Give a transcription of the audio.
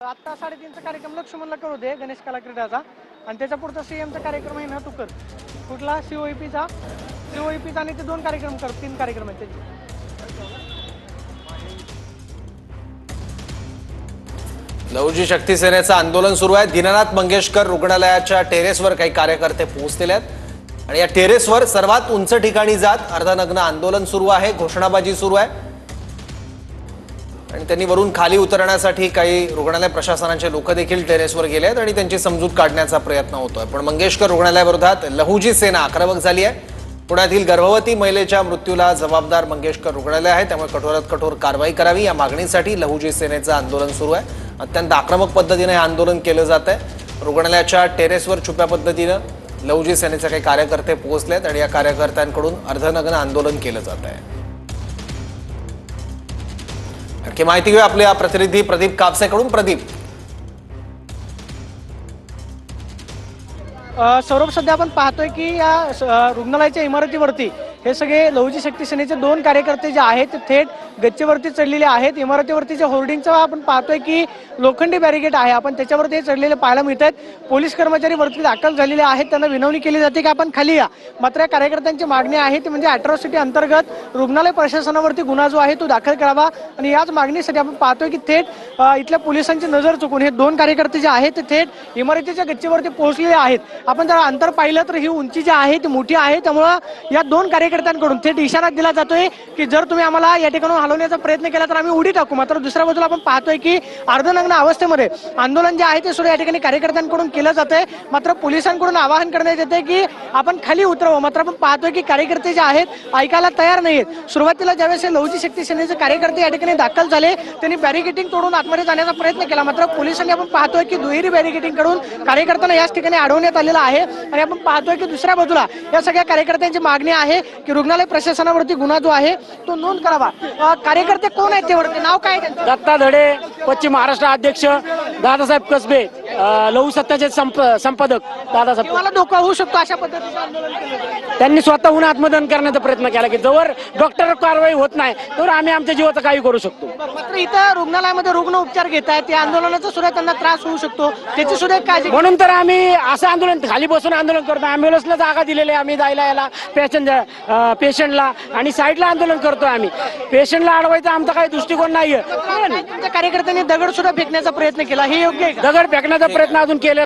आत्ता साडेतीनचा कार्यक्रम लक्ष्मणला करू दे गणेश कला क्रीडाचा आणि त्याच्या पुढचा सीएमचा कार्यक्रम आहे ना तू कर. कुठला? सीओईपीचा सीओईपीचा आणि ते दोन कार्यक्रम कर तीन कार्यक्रम आहेत त्याचे. लहुजी शक्ती सेनेचं आंदोलन सुरू आहे. दीनानाथ मंगेशकर रुग्णालयाच्या टेरेसवर काही कार्यकर्ते पोहोचलेले आहेत. आणि या टेरेसवर सर्वात उंच ठिकाणी जात अर्धनग्न आंदोलन सुरू आहे घोषणाबाजी सुरू आहे. आणि त्यांनी वरून खाली उतरण्यासाठी काही रुग्णालय प्रशासनाचे लोक देखील टेरेसवर गेले आहेत आणि त्यांची समजूत काढण्याचा प्रयत्न होतोय. पण मंगेशकर रुग्णालयाविरोधात लहुजी सेना आक्रमक झाली आहे. पुण्यातील गर्भवती महिलेच्या मृत्यूला जबाबदार मंगेशकर रुग्णालय आहे. त्यामुळे कठोरात कठोर कारवाई करावी या मागणीसाठी लहुजी सेनेचं आंदोलन सुरू आहे. अत्यंत आक्रमक पद्धतीने हे आंदोलन केलं जात आहे. रुग्णालयाच्या टेरेसवर छुप्या पद्धतीनं लहुजी सेनेचे काही कार्यकर्ते पोहोचलेत आणि या कार्यकर्त्यांकडून अर्धनग्न आंदोलन केलं जात आहे. आणखी माहिती घेऊया आपल्या प्रतिनिधी प्रदीप कापसेकडून. प्रदीप. सौरभ सध्या आपण पाहतोय की या रुग्णालयाच्या इमारतीवरती हे सगळे लहुजी शक्ती सेनेचे दोन कार्यकर्ते जे आहेत ते थेट गच्चीवरती चढलेले आहेत. इमारतीवरती जे होर्डिंगचं आपण पाहतोय की लोखंडी बॅरिगेट आहे. आपण त्याच्यावरती हे चढलेले पाहायला मिळत आहेत पोलीस कर्मचारी वरती दाखल झालेले आहेत. त्यांना विनवणी केली जाते की आपण खाली या. मात्र या कार्यकर्त्यांची मागणी आहे ती म्हणजे अॅट्रॉसिटी अंतर्गत रुग्णालय प्रशासनावरती गुन्हा जो आहे तो दाखल करावा. आणि याच मागणीसाठी आपण पाहतोय की थेट इथल्या पोलिसांची नजर चुकून हे दोन कार्यकर्ते जे आहेत ते थेट इमारतीच्या गच्चीवरती पोहोचलेले आहेत. आपण जर अंतर पाहिलं तर ही उंची जी आहे ती मोठी आहे. त्यामुळं या दोन कार्य कार्यकर्त्यांकडून थेट इशारा दिला जातोय की जर तुम्ही आम्हाला या ठिकाणी हलवण्याचा प्रयत्न केला तर आम्ही उडी टाकू. मात्र दुसऱ्या बाजूला आपण पाहतोय की अर्धनग्न अवस्थेमध्ये आंदोलन जे आहे ते सुद्धा या ठिकाणी कार्यकर्त्यांकडून केलं जातंय. मात्र पोलिसांकडून आवाहन करण्यात येते की आपण खाली उतरावं. मात्र आपण पाहतोय की कार्यकर्ते जे आहेत ऐकायला तयार नाहीत. सुरुवातीला ज्यावेळेस हे लहुजी शक्ती सेनेचे कार्यकर्ते या ठिकाणी दाखल झाले त्यांनी बॅरिकेटिंग तोडून आतमध्ये जाण्याचा प्रयत्न केला. मात्र पोलिसांनी आपण पाहतोय की दुहेरी बॅरिकेटिंगकडून कार्यकर्त्यांना याच ठिकाणी अडवण्यात आलेलं आहे. आणि आपण पाहतोय की दुसऱ्या बाजूला या सगळ्या कार्यकर्त्यांची मागणी आहे. की रुग्णालय प्रशासनावरती गुन्हा जो आहे तो नोंद करावा. कार्यकर्ते कोण आहेत ते नाव काय आहे दत्ता धडे पश्चिम महाराष्ट्र अध्यक्ष दादासाहेब कसबे. अ, लघु सत्ताचे संप संपादक दादासाहेब तुम्हाला धोका होऊ शकतो अशा पद्धतीचं आंदोलन केलं. त्यांनी स्वतःहून आत्मदहन करण्याचा प्रयत्न केला की जवळ डॉक्टर कारवाई होत नाही तर आम्ही आमच्या जीवाचं काही करू शकतो. मात्र इथं रुग्णालयामध्ये रुग्ण उपचार घेत आहेत. या आंदोलनाचा सुद्धा त्यांना त्रास होऊ शकतो. त्याची सुद्धा काळजी. म्हणून तर आम्ही असं आंदोलन खाली बसून आंदोलन करतो. अँब्युलन्सला जागा दिलेली आहे आम्ही जायला याला पेशंट पेशंटला आणि साईडला आंदोलन करतो आम्ही. पेशंटला अडवायचा आमचा काही दृष्टिकोन नाहीये. तुमच्या कार्यकर्त्यांनी दगड सुद्धा फेकण्याचा प्रयत्न केला. हे योग्य दगड फेकण्याचा प्रयत्न अजून केले